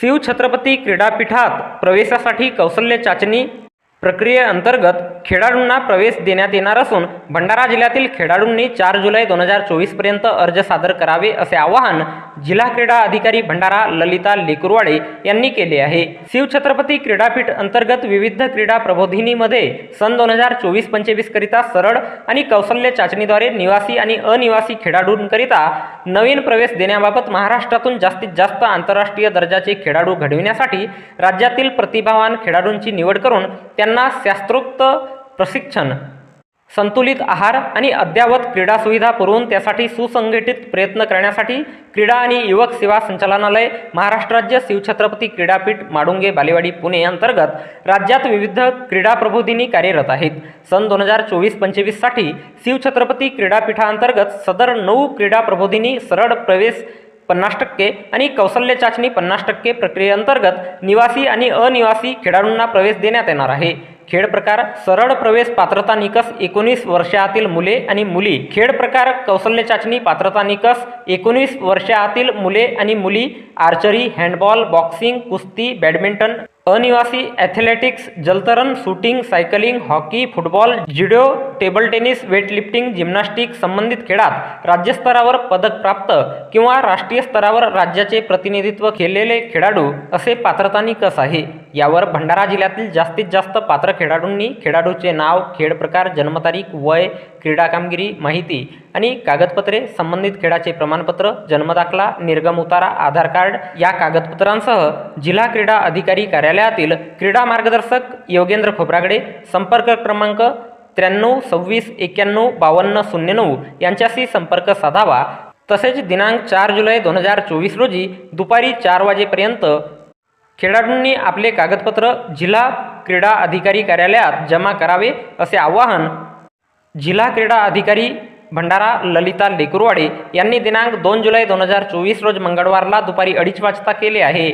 शिव छत्रपती क्रीडापीठात प्रवेशासाठी कौशल्य चाचणी प्रक्रियेअंतर्गत खेळाडूंना प्रवेश देण्यात येणार असून भंडारा जिल्ह्यातील खेळाडूंनी चार जुलै दोन हजार चोवीसपर्यंत अर्ज सादर करावे असे आवाहन जिल्हा क्रीडा अधिकारी भंडारा ललिता लेकुरवाडे यांनी केले आहे. शिवछत्रपती क्रीडापीठ अंतर्गत विविध क्रीडा प्रबोधिनीमध्ये सन दोन हजार चोवीस पंचवीसकरिता सरळ आणि कौशल्य चाचणीद्वारे निवासी आणि अनिवासी खेळाडूंकरिता नवीन प्रवेश देण्याबाबत महाराष्ट्रातून जास्तीत जास्त आंतरराष्ट्रीय दर्जाचे खेळाडू घडविण्यासाठी राज्यातील प्रतिभावान खेळाडूंची निवड करून त्यांना शास्त्रोक्त प्रशिक्षण संतुलित आहार आणि अद्ययावत क्रीडा सुविधा पुरवून त्यासाठी सुसंघटित प्रयत्न करण्यासाठी क्रीडा आणि युवक सेवा संचालनालय महाराष्ट्र राज्य शिवछत्रपती क्रीडापीठ माडुंगे बालेवाडी पुणे अंतर्गत राज्यात विविध क्रीडा प्रबोधिनी कार्यरत आहेत. सन दोन हजार चोवीस पंचवीससाठी शिवछत्रपती क्रीडापीठांतर्गत सदर नऊ क्रीडा प्रबोधिनी सरळ प्रवेश पन्नास टक्के आणि कौशल्य चाचणी पन्नास टक्के प्रक्रियेअंतर्गत निवासी आणि अनिवासी खेळाडूंना प्रवेश देण्यात येणार आहे. खेळ प्रकार सरळ प्रवेश पात्रता निकष एकोणीस वर्षातील मुले आणि मुली. खेळ प्रकार कौशल्य चाचणी पात्रता निकष एकोणीस वर्षातील मुले आणि मुली. आर्चरी हँडबॉल बॉक्सिंग कुस्ती बॅडमिंटन अनिवासी ॲथलेटिक्स जलतरण shooting cycling hockey football judo table tennis weightlifting gymnastic संबंधित खेळात राज्यस्तरावर पदक प्राप्त किंवा राष्ट्रीय स्तरावर राज्याचे प्रतिनिधित्व केलेले खेळाडू असे पात्रता निकष आहे? यावर भंडारा जिल्ह्यातील जास्तीत जास्त पात्र खेळाडूंनी खेळाडूचे नाव खेळ प्रकार जन्मतारीख वय क्रीडा कामगिरी माहिती आणि कागदपत्रे संबंधित खेळाचे प्रमाणपत्र जन्मदाखला निर्गम उतारा आधार कार्ड या कागदपत्रांसह जिल्हा क्रीडा अधिकारी कार्यालयातील क्रीडा मार्गदर्शक योगेंद्र खोब्रागडे संपर्क क्रमांक त्र्याण्णव सव्वीस एक्क्याण्णव बावन्न शून्य नऊ यांच्याशी संपर्क साधावा. तसेच दिनांक चार जुलै दोन हजार चोवीस रोजी दुपारी चार वाजेपर्यंत खेळाडूंनी आपले कागदपत्र जिल्हा क्रीडा अधिकारी कार्यालयात जमा करावे असे आवाहन जिल्हा क्रीडा अधिकारी भंडारा ललिता लेकुरवाडे यांनी दिनांक दोन जुलै दोन हजार चोवीस रोज मंगळवारला दुपारी अडीच वाजता केले आहे.